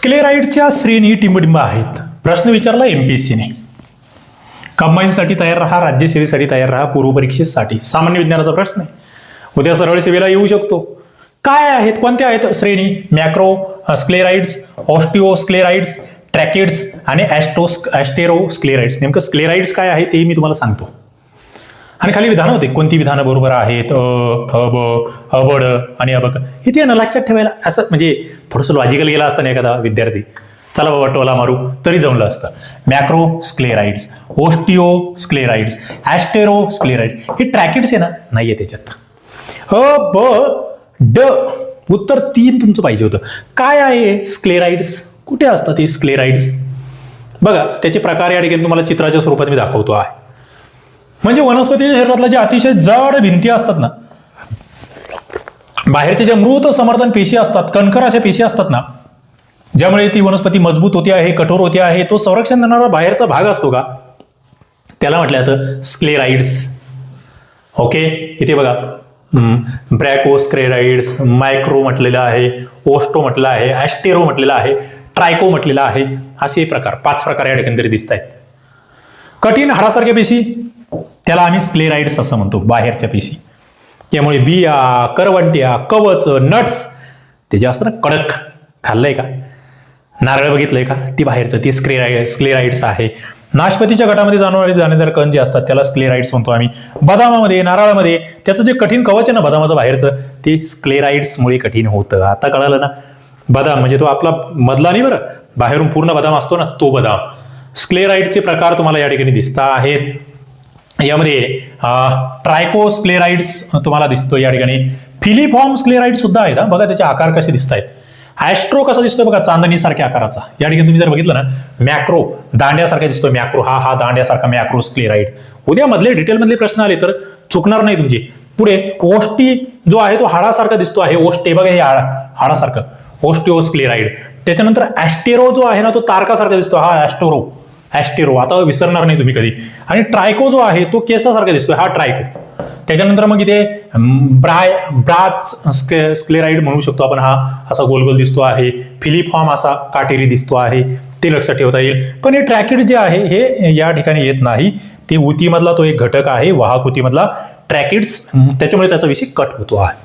स्क्लेराइडच्या श्रेणी टिंबडिंब आहेत. प्रश्न विचारला एम बी एस सीने कंबाईनसाठी तयार राहा राज्यसेवेसाठी तयार राहा पूर्वपरीक्षेसाठी सामान्य विज्ञानाचा प्रश्न आहे. उद्या सरळ सेवेला येऊ शकतो. काय आहेत कोणत्या आहेत श्रेणी? Macro sclereids osteo sclereids tracheids आणि ॲस्टो ॲस्टेरो स्क्लेराइड्स नेमकं स्क्लेराइड्स काय आहे ते मी तुम्हाला सांगतो. आणि खाली विधानं होते. कोणती विधानं बरोबर आहेत? अ ब अबड आणि अबक हे ते ना लक्षात ठेवायला असं म्हणजे थोडंसं लॉजिकल गेला असतं ना एखादा विद्यार्थी. चला बाबा टोला मारू. तरी जमलं असतं. Macro sclereids ओस्टिओ sclereids asterosclereid हे ट्रॅकिड्स आहे ना? नाही आहे त्याच्यात. अ ब ड. उत्तर तीन तुमचं पाहिजे होतं. काय आहे स्क्लेराइड्स कुठे असतात हे स्क्लेराइड्स बघा त्याचे प्रकार या ठिकाणी तुम्हाला चित्राच्या स्वरूपात मी दाखवतो आहे. म्हणजे वनस्पतीच्या शरीरातल्या जे अतिशय जड भिंती असतात ना बाहेरच्या ज्या मृत समर्थन पेशी असतात कणखर अशा पेशी असतात ना ज्यामुळे ती वनस्पती मजबूत होती आहे कठोर होती आहे तो संरक्षण देणारा बाहेरचा भाग असतो का? त्याला म्हटलं जातं स्क्लेराइड्स ओके इथे बघा. ब्रॅकोस्क्रेराइड्स मायक्रो म्हटलेलं आहे ओस्टो म्हटलं आहे ॲस्टेरो म्हटलेलं आहे ट्रायको म्हटलेलं आहे. असे प्रकार पाच प्रकार या ठिकाणी तरी दिसत आहेत कठीण हाडासारख्या पेशी त्याला आम्ही स्क्लेराइड्स असं म्हणतो बाहेरच्या पेशी त्यामुळे बिया करवंट्या कवच नट्स ते जे असतं ना कडक खाल्लंय का? नारळ बघितलंय का? ती बाहेरचं ते स्क्लेराय स्क्लेराइड्स आहे. नाशपतीच्या गटामध्ये जाणवणारे जाणेदार कण जे असतात त्याला स्क्लेराइड्स म्हणतो आम्ही. बदामामध्ये नारळामध्ये त्याचं जे कठीण कवच आहे ना बदामाचं बाहेरचं ते स्क्लेराइड्समुळे कठीण होतं. आता कळालं ना? बदाम म्हणजे तो आपला मधला नाही बरं? बाहेरून पूर्ण बदाम असतो ना तो बदाम. स्क्लेराइडचे प्रकार तुम्हाला या ठिकाणी दिसता आहेत. यामध्ये ट्रायकोस्क्लेराइड्स तुम्हाला दिसतो या ठिकाणी. फिलिफॉर्म स्क्लेराइड सुद्धा आहेत बघा त्याचे आकार कसे दिसत आहेत ॲस्ट्रो कसा दिसतो बघा चांदणीसारख्या आकाराचा. या ठिकाणी तुम्ही जर बघितलं ना मॅक्रो दांड्यासारखा दिसतो मॅक्रो हा हा दांड्यासारखा मॅक्रो स्क्लेराइड उद्या मधले डिटेलमधले प्रश्न आले तर चुकणार नाही तुमची. पुढे ओष्टी जो आहे तो हाडासारखा दिसतो आहे. ओष्टे बघा हे हाडा हाडासारखं. ओस्टिओस्क्लेराइड त्याच्यानंतर ॲस्टेरो जो आहे ना तो तारकासारखा दिसतो. हा ॲस्टोरो ॲस्टिरो आता विसरणार नाही तुम्ही कधी. आणि ट्रायको जो आहे तो केसासारखा दिसतो हा ट्रायको त्याच्यानंतर मग इथे ब्राय ब्राच स्के स्क्लेराइड म्हणू शकतो आपण हा. असा गोलगोल दिसतो आहे. फिलिफॉर्म असा काटेरी दिसतो आहे. ते लक्षात ठेवता येईल. पण हे ट्रॅकिड जे आहे हे या ठिकाणी येत नाही. ते उतीमधला तो एक घटक आहे. वाहक उतीमधला ट्रॅकिड्स त्याच्यामुळे त्याचा विषय कट होतो आहे.